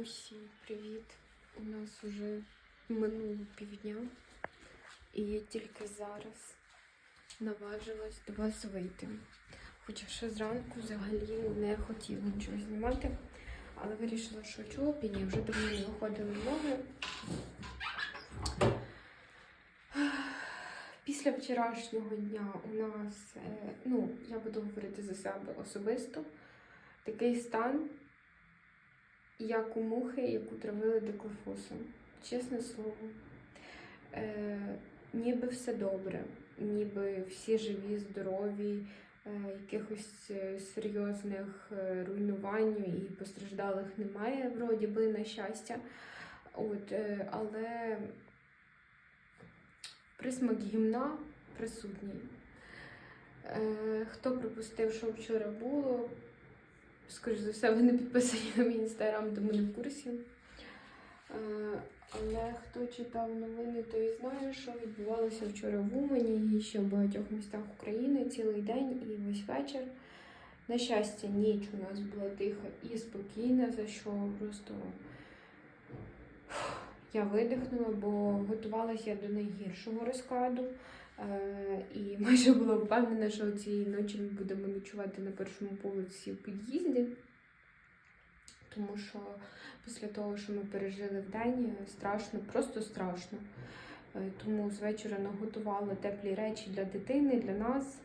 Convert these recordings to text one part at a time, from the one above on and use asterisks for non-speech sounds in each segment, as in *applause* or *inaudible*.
Усім привіт! У нас уже минуло півдня, і я тільки зараз наважилась до вас вийти. Хоча ще зранку взагалі не хотіла нічого знімати, але вирішила, що чого б і вже давно не виходили ноги. Після вчорашнього дня у нас, е, ну, я буду говорити за себе особисто, такий стан, як у мухи, яку травили диклофосом. Чесне слово. Е, ніби все добре, ніби всі живі, здорові, е, якихось е, серйозних е, руйнувань і постраждалих немає, вроді би, на щастя. От, е, але присмак гімна присутній. Е, хто пропустив, що вчора було, скоріш за все, ви не підписані на мій інстаграм, тому не в курсі. Е, але хто читав новини, той знає, що відбувалося вчора в Умані і ще в багатьох містах України цілий день і весь вечір. На щастя, ніч у нас була тиха і спокійна, за що просто я видихнула, бо готувалася я до найгіршого розкладу. І *laughs* майже була впевнена, що цієї ночі ми будемо ночувати на першому поверсі в під'їзді. Тому що після того, що ми пережили в день, страшно, просто страшно. Е, Тому з вечора наготувала теплі речі для дитини, для нас.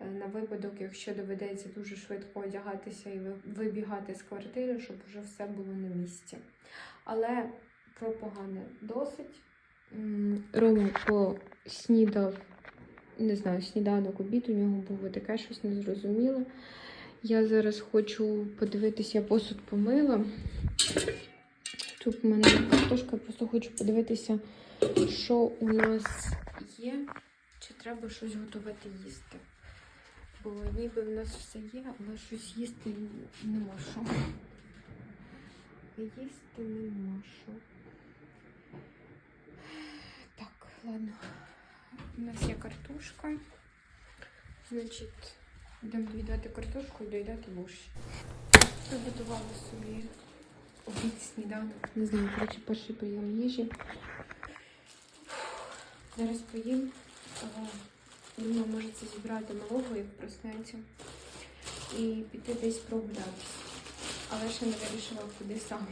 е, На випадок, якщо доведеться дуже швидко одягатися і вибігати з квартири, щоб вже все було на місці. Але про погане досить. Рома поснідав, не знаю, сніданок, обід у нього було таке щось незрозуміле. Я зараз хочу подивитися, я посуд помила. Тут в мене картошка, просто хочу подивитися, що у нас є, чи треба щось готувати їсти. Бо ніби в нас все є, але щось їсти нема що. Їсти нема що. Так, ладно. У нас є картошка. Значить, йдемо доїдати картошку і доїдати борщ. Приготувала собі обід, сніданок. Не знаю, коротше, перший прийом їжі. Зараз поїм. Думаю, може це зібрати малого, як проснеться. І піти десь прогулятися. Але ще не вирішила, куди саме.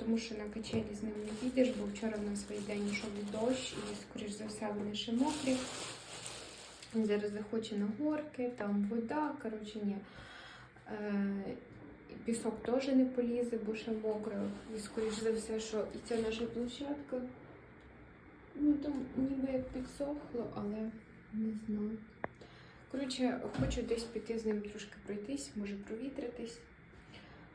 Тому що на качелі з ним не підеш, бо вчора в нас весь день йшов дощ і, скоріш за все, вони ще мокрі. Він зараз захоче на горки, там вода, коротше, ні. Е, пісок теж не полізе, бо ще мокро. І скоріш за все, що і ця наша площадка. Ну там ніби як підсохло, але не знаю. Коротше, хочу десь піти з ним трошки пройтись, може провітритись.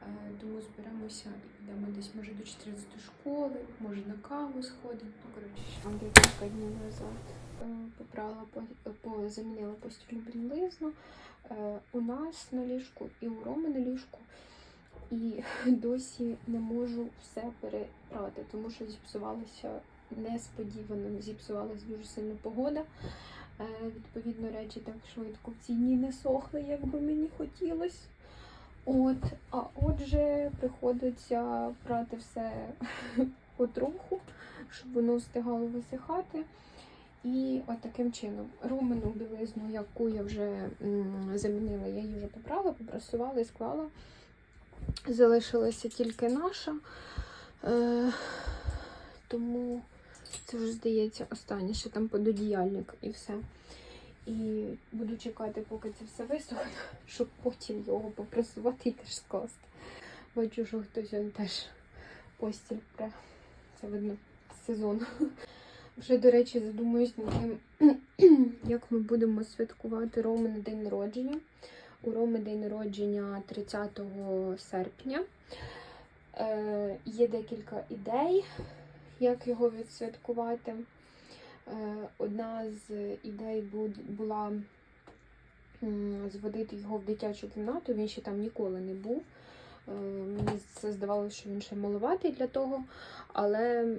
Е, Тому зберемося і підемо десь, може, до 14 школи, може на каву сходимо. Ну, коротше, ще декілька днів назад е, попрала, по- замінила постільну білизну. Е, У нас на ліжку і у Роми на ліжку. І *laughs* досі не можу все перепрати, тому що зіпсувалася несподівано, зіпсувалася дуже сильно погода. Відповідно, речі так швидко в ці дні не сохли, як би мені хотілося. От, а отже, приходиться прати все *laughs* потроху, щоб воно встигало висихати. І от таким чином Ромину білизну, яку я вже замінила, я її вже попрала, попрасувала і склала. Залишилася тільки наша. Е, тому це вже здається останнє, ще там пододіяльник і все. І буду чекати, поки це все висохне, щоб потім його попрасувати і теж скласти. Бачу, що хтось он теж постіль пре. Це видно сезон. Вже, до речі, задумуюсь над тим, *clears throat* як ми будемо святкувати Роми на день народження. У Роми день народження 30 серпня. Е, є декілька ідей, як його відсвяткувати. Е, Одна з ідей була зводити його в дитячу кімнату. Він ще там ніколи не був. Е, Мені це здавалося, що він ще маловатий для того, але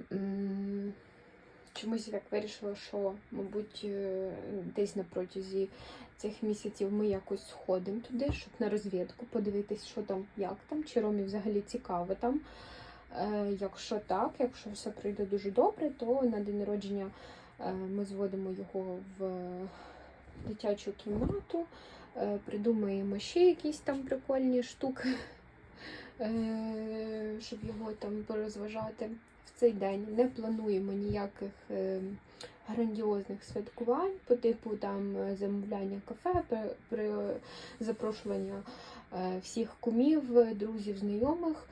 чомусь я вирішила, що, мабуть, е, десь на протязі цих місяців ми якось сходимо туди, щоб на розвідку подивитись, що там, як там, чи Ромі взагалі цікаво там. Якщо так, якщо все пройде дуже добре, то на день народження ми зводимо його в дитячу кімнату, е, придумаємо ще якісь там прикольні штуки, е, щоб його там порозважати. В цей день не плануємо ніяких е, грандіозних святкувань по типу там е, замовляння кафе, при, запрошування е, всіх кумів, е, друзів, знайомих.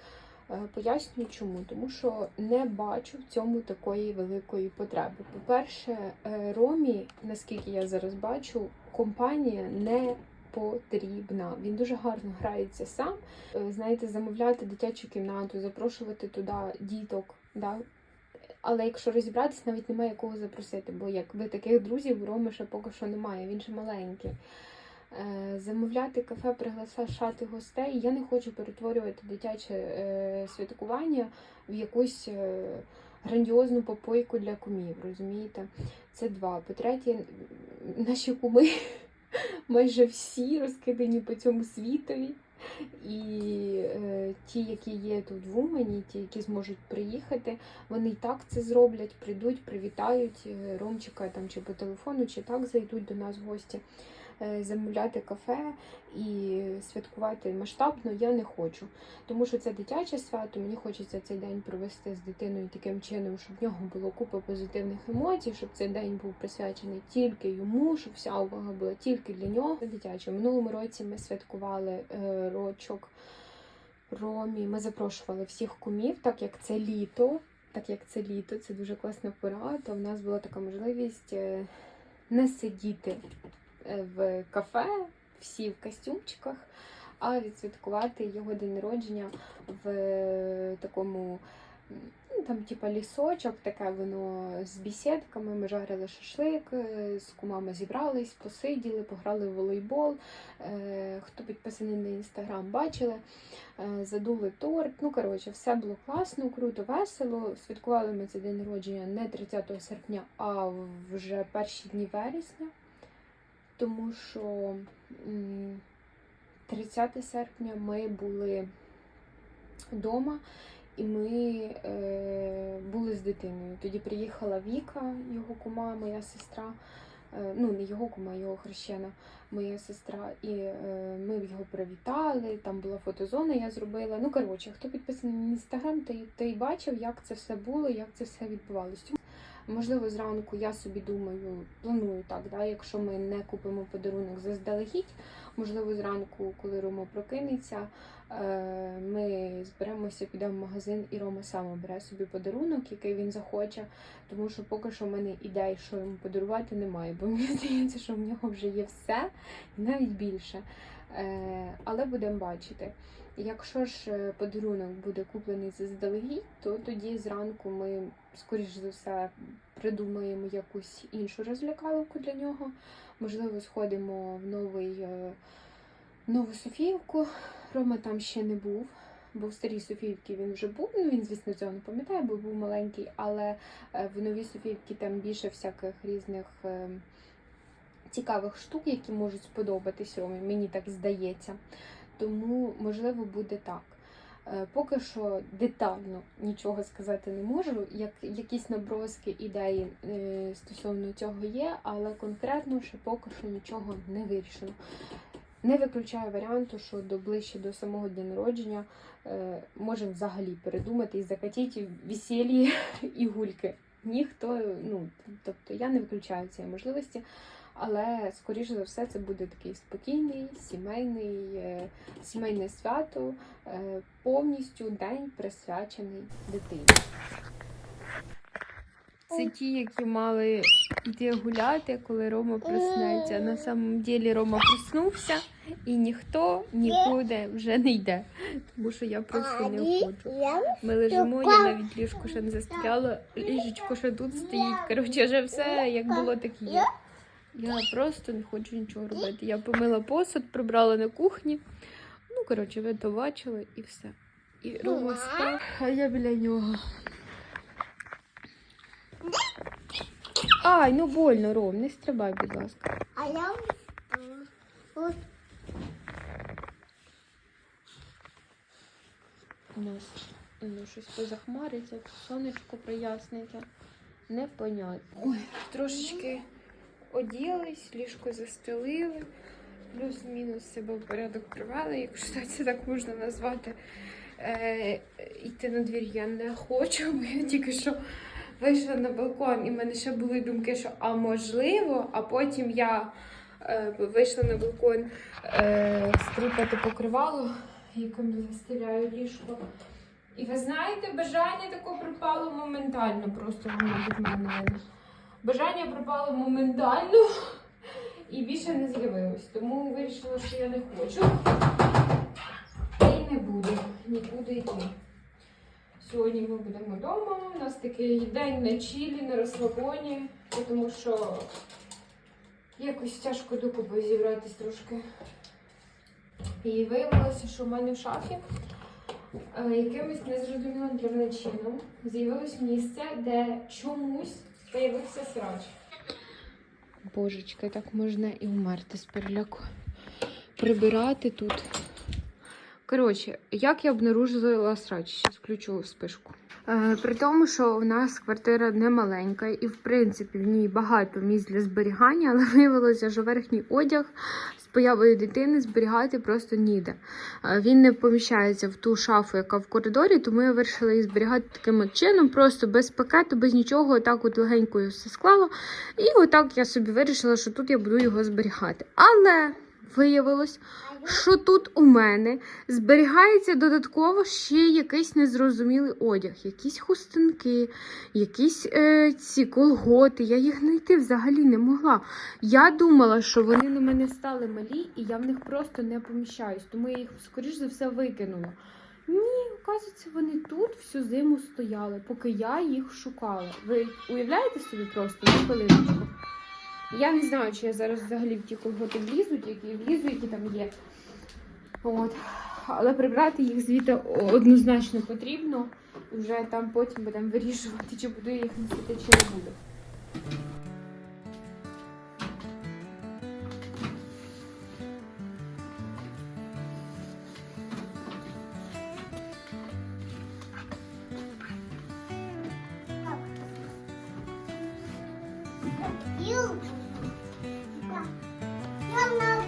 Е, Пояснюю чому, тому що не бачу в цьому такої великої потреби. По-перше, е, Ромі, наскільки я зараз бачу, компанія не потрібна. Він дуже гарно грається сам. Е, Знаєте, замовляти дитячу кімнату, запрошувати туди діток. Да? Але якщо розібратися, навіть немає якого запросити, бо як ви таких друзів у Роми ще поки що немає, він ще маленький. Е, Замовляти кафе, приглашати гостей. Я не хочу перетворювати дитяче е, святкування в якусь е, грандіозну попойку для кумів, розумієте? Це два. По-третє, наші куми *laughs* майже всі розкидані по цьому світові. І е, ті, які є тут в Умані, ті, які зможуть приїхати, вони і так це зроблять, прийдуть, привітають Ромчика там чи по телефону, чи так зайдуть до нас в гості. Е, Замовляти кафе і святкувати масштабно я не хочу, тому що це дитяче свято. Мені хочеться цей день провести з дитиною таким чином, щоб в нього було купа позитивних емоцій, щоб цей день був присвячений тільки йому, щоб вся увага була тільки для нього. Це дитяче. Минулому році ми святкували е, рочок Ромі. Ми запрошували всіх кумів, так як це літо. Так як це літо, це дуже класна пора, то в нас була така можливість е, не сидіти в кафе, всі в костюмчиках, а відсвяткувати його день народження в е, такому, там, типа лісочок, таке воно з бісідками. Ми жарили шашлик, е, з кумами зібрались, посиділи, пограли в волейбол. Е, Хто підписаний на інстаграм, бачили. Задули торт. Ну, коротше, все було класно, круто, весело. Святкували ми цей день народження не 30 серпня, а вже перші дні вересня. Тому що 30 серпня ми були вдома і ми е, були з дитиною. Тоді приїхала Віка, його кума, моя сестра. Е, ну, не його кума, його хрещена, моя сестра. І е, ми його привітали, там була фотозона, я зробила. Ну, коротше, хто підписаний на інстаграм, той, той бачив, як це все було, як це все відбувалося. Можливо, зранку я собі думаю, планую так, да, якщо ми не купимо подарунок заздалегідь, можливо, зранку, коли Рома прокинеться, е, ми зберемося, підемо в магазин, і Рома сам обере собі подарунок, який він захоче. Тому що поки що в мене ідей, що йому подарувати, немає, бо мені *laughs* здається, що в нього вже є все, навіть більше. Е, Але будемо бачити. Якщо ж е, подарунок буде куплений заздалегідь, то тоді зранку ми, скоріш за все, придумаємо якусь іншу розлякалку для нього. Можливо, сходимо в новий, е, нову Софіївку. Рома там ще не був. Бо в старій Софіївці він вже був. Ну він, звісно, цього не пам'ятає, бо був маленький, але в новій Софіївці там більше всяких різних е, цікавих штук, які можуть сподобатись Ромі. Мені так здається. Тому, можливо, буде так. Е, Поки що детально нічого сказати не можу. Як якісь наброски ідеї е, стосовно цього є, але конкретно ще поки що нічого не вирішено. Не виключаю варіанту, що до ближче до самого дня народження е, можемо взагалі передумати і закатити весілля *laughs* і гульки. Ніхто, ну тобто я не виключаю цієї можливості, але скоріше за все це буде такий спокійний, сімейний, е, сімейне свято, е, повністю день присвячений дитині. Це ті, які мали йти гуляти, коли Рома проснеться. На самом ділі Рома проснувся і ніхто нікуди вже не йде. Тому що я просто не хочу. Ми лежимо, я навіть ліжко ще не застряла, ліжечко ще тут стоїть. Коротше, вже все як було, так і є. Я просто не хочу нічого робити. Я помила посуд, прибрала на кухні. Ну, коротше, ви то бачили і все. І Рома спав, а я біля нього. Ай, ну больно, Ром, не стрибай, будь ласка. А я У нас ну, щось позахмариться, сонечко проясниться. Непонятно. Ой, трошечки оділись, ліжко застелили, плюс-мінус себе в порядок привели, якщо це так можна назвати. Е, йти на двір я не хочу, *laughs* бо я тільки що вийшла на балкон, і в мене ще були думки, що а можливо, а потім я е, вийшла на балкон е, стріпати покривало, яким застеляю ліжко. І ви знаєте, бажання таке пропало моментально, просто воно від мене. Бажання пропало моментально і більше не з'явилось. Тому вирішила, що я не хочу. І не буду нікуди йти. Сьогодні ми будемо вдома. У нас такий день на чілі, на розслабоні, тому що якось тяжко докупи зібратись трошки. І виявилося, що в мене в шафі е, якимось незрозумілим для чином з'явилось місце, де чомусь з'явився срач. Божечки, так можна і вмерти з переляку. Прибирати тут. Коротше, як я обнаружила срач, зараз включу спишку. Е, при тому, що у нас квартира не маленька, і в принципі в ній багато місць для зберігання, але виявилося, що верхній одяг появою дитини зберігати просто ніде. Е, він не поміщається в ту шафу, яка в коридорі, тому я вирішила її зберігати таким чином, просто без пакету, без нічого, отак от легенько все склала. І отак я собі вирішила, що тут я буду його зберігати. Але виявилось, що тут у мене зберігається додатково ще якийсь незрозумілий одяг, якісь хустинки, якісь е, ці колготи. Я їх знайти взагалі не могла. Я думала, що вони на мене стали малі, і я в них просто не поміщаюсь, тому я їх, скоріш за все, викинула. Ні, оказується, вони тут всю зиму стояли, поки я їх шукала. Ви уявляєте собі просто на хвилиночку? Я не знаю, чи я зараз взагалі в ті колготи влізуть, які влізу, які там є. От. Але прибрати їх звідти однозначно потрібно. Вже там потім будемо вирішувати, чи буду їх носити, чи не буду. You. You're not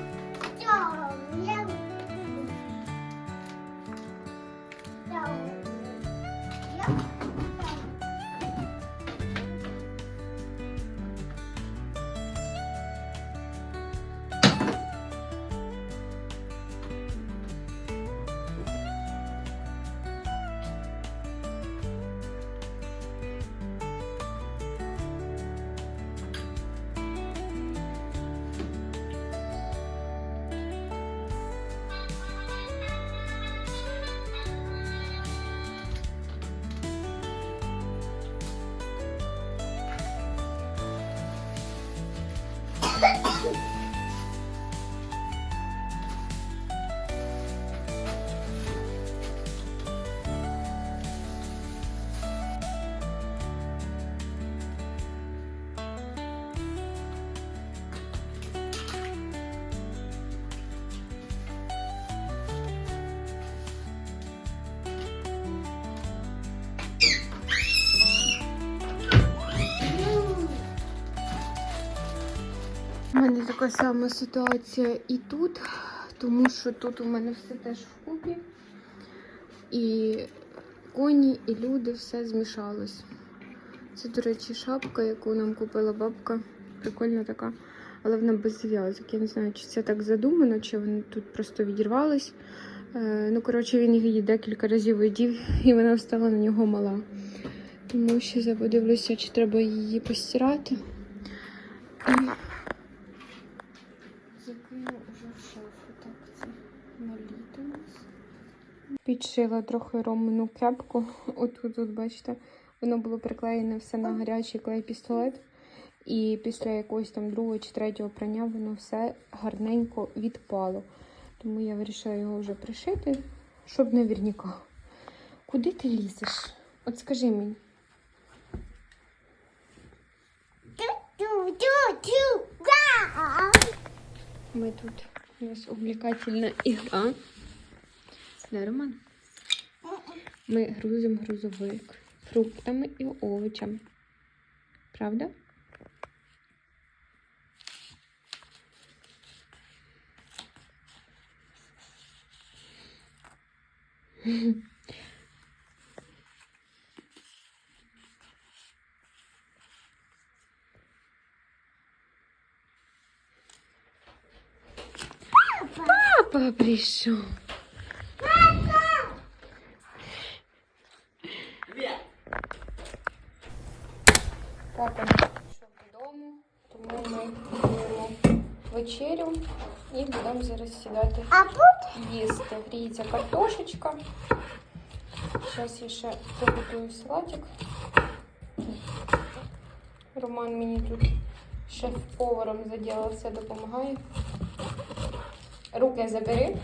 Така сама ситуація і тут, тому що тут у мене все теж вкупі. І коні, і люди, все змішалось. Це, до речі, шапка, яку нам купила бабка. Прикольна така. Але вона без зав'язок. Я не знаю, чи це так задумано, чи вони тут просто відірвались. Е, ну, коротше, він її декілька разів видів, і вона стала на нього мала. Тому ще я подивлюся, чи треба її постирати. І Закину вже в шафу. Так, це на літо у нас. Підшила трохи роману кепку. Отут, от, бачите, воно було приклеєне все на гарячий клей пістолет. І після якогось там другого чи третього прання воно все гарненько відпало. Тому я вирішила його вже пришити, щоб наверняка. Куди ти лізеш? От скажи мені. Ми тут. У нас увлекательна ігра. Да, Роман? Ми грузимо грузовик фруктами і овочами. Правда? Папа прийшов. Папа пішов додому, тому ми готуємо вечерю і будемо зараз сідати їсти. Гріється картошечка. Зараз я ще приготую салатик. Роман мені тут шеф-поваром все допомагає. Руки забери.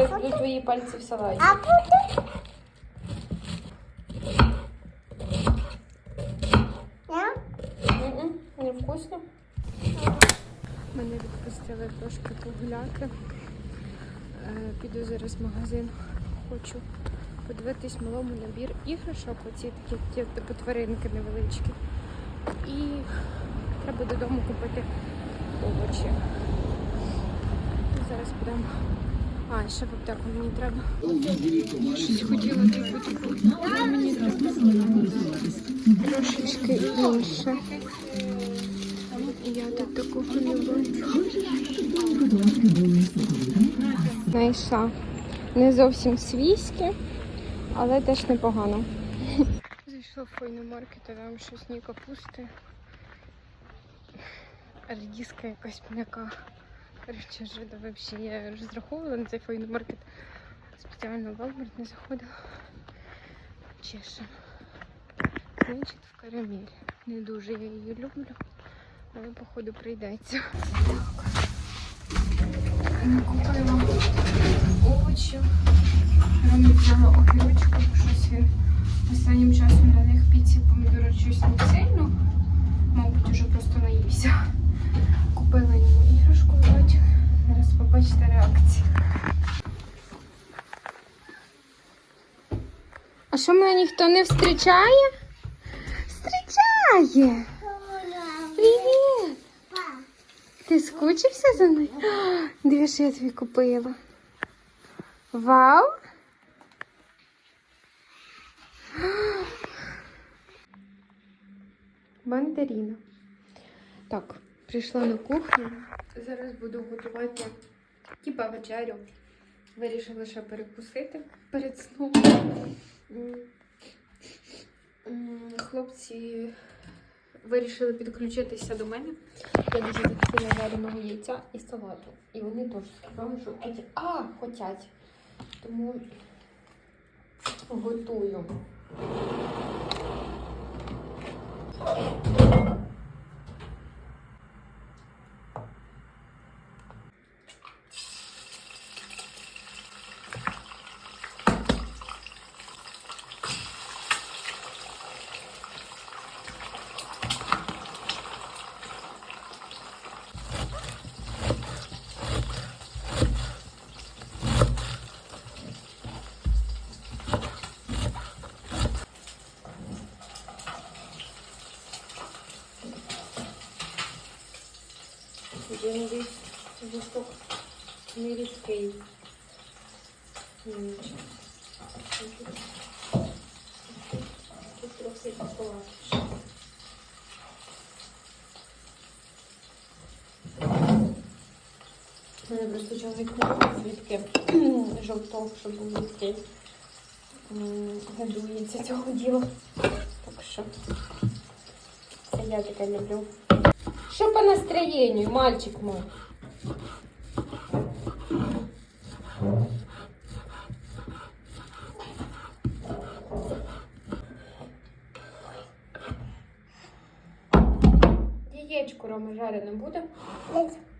Зараз будуть твої пальці в салаті. а тут Не вкусно. Мене відпустили трошки погуляти. Е, Піду зараз в магазин. Хочу подивитись малому набір іграшок. Оці такі типу тваринки невеличкі. І треба додому купити овочі. Зараз підемо. А, ще в аптеку мені треба. Щось хотіла але Мені трошечки інше. Я тут такого не бачу. Знайшла. Не зовсім свійське, але теж непогано. Зайшла в фойну маркет, а там щось ні капусти. Редіска якась м'яка. Коротше, жида взагалі. Я розраховувала на цей фойну маркет. Спеціально в Walmart не заходила. Чесно. Значить, в карамель. Не дуже я її люблю, але походу прийдеться. Купила овочі. Рома взяла огірочка, бо щось він останнім часом на них піці помідори щось не сильно. Мабуть, уже просто наївся. Купила йому іграшку вроді. Зараз побачите реакцію. А що мене ніхто не зустрічає? Зустрічає! Привіт! Ти скучився за мною? Диви, що я тобі купила. Вау! Мандаріна. Так, прийшла на кухню. Зараз буду готувати типа вечерю. Вирішила ще перекусити перед сном. Хлопці вирішили підключитися до мене. Я дуже захотіла вареного яйця і салату. І вони теж сказали, що хочуть. А, хочуть. Тому готую. Він десь зв'язок не. Нічого. Тут трохи полегше. У мене просто чоловік звідки жовток, щоб був різкий. Годується цього діла. Так що це я таке люблю. Что по настроению, мальчик мой? Яєчко Рома жарене буде.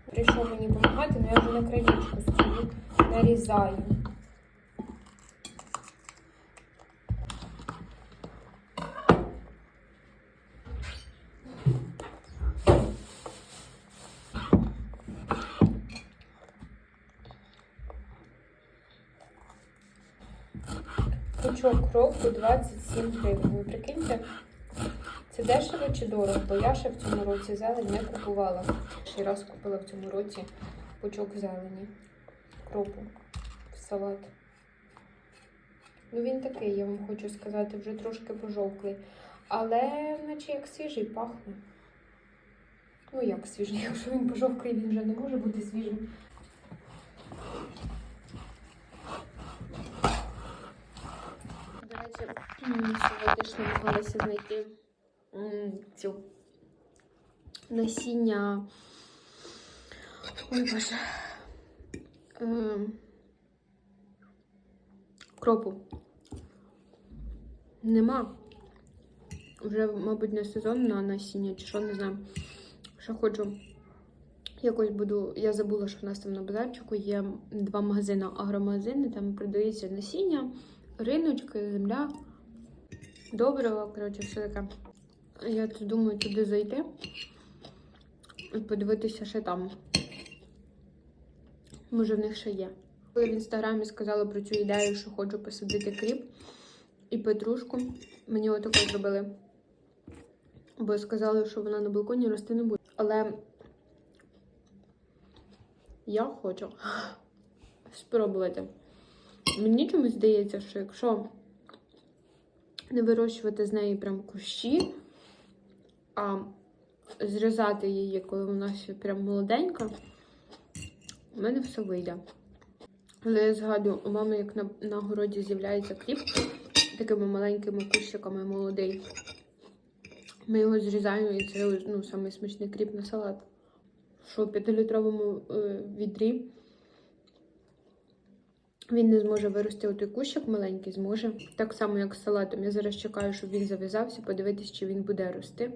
Прийшов мені допомагати, але я вже на краєчку стою, нарізаю. Пучок кропу 27 гривень. Ви прикиньте, це дешево чи дорого? Бо я ще в цьому році зелень не купувала. Ще раз купила в цьому році пучок зелені. Кропу в салат. Ну він такий, я вам хочу сказати, вже трошки пожовклий. Але наче як свіжий пахне. Ну як свіжий, *laughs* якщо він пожовклий, він вже не може бути свіжим. До речі, сьогодні намагалася знайти цю насіння. Ой боже. Ем, Кропу. Нема. Вже, мабуть, не сезон на насіння, чи що, не знаю. Що хочу. Якось буду. Я забула, що в нас там на базарчику є два магазини, агромагазини, там продається насіння, риночки, земля, добрива, коротше, все таке. Я думаю туди зайти і подивитися, що там. Може, в них ще є. Коли в інстаграмі сказала про цю ідею, що хочу посадити кріп і петрушку, мені отако зробили. Бо сказали, що вона на балконі рости не буде. Але я хочу *laughs* спробувати. Мені чомусь здається, що якщо не вирощувати з неї прям кущі, а зрізати її, коли вона ще прям молоденька, у мене все вийде. Але я згадую, у мами, як на, на городі з'являється кріп, такими маленькими кущиками молодий. Ми його зрізаємо, і це ну, смачний кріп на салат. Що в 5-літровому е, відрі він не зможе вирости отой кущик маленький, зможе. Так само, як з салатом. Я зараз чекаю, щоб він зав'язався, подивитись, чи він буде рости.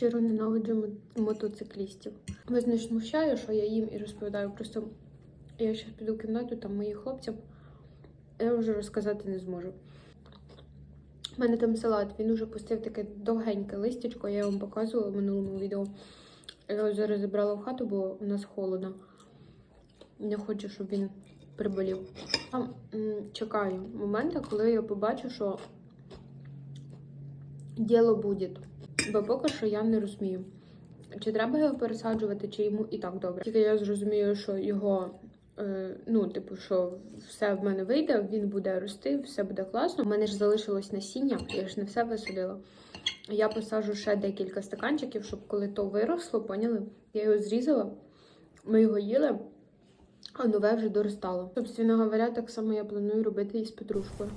Щиро ненавиджу мо- мотоциклістів. Вас не смущає, що я їм і розповідаю. Просто я зараз піду в кімнату, там моїх хлопців. Я вже розказати не зможу. У мене там салат, він уже пустив таке довгеньке листячко, я вам показувала в минулому відео. Я його зараз забрала в хату, бо у нас холодно. Не хочу, щоб він приболів. Я чекаю моменту, коли я побачу, що діло буде. Бо поки що я не розумію, чи треба його пересаджувати, чи йому і так добре. Тільки я зрозумію, що його, е, ну, типу, що все в мене вийде, він буде рости, все буде класно. У мене ж залишилось насіння, я ж не все висадила. Я посаджу ще декілька стаканчиків, щоб коли то виросло, поняли? Я його зрізала, ми його їли, а нове вже доростало. Собственно говоря, так само я планую робити і з петрушкою.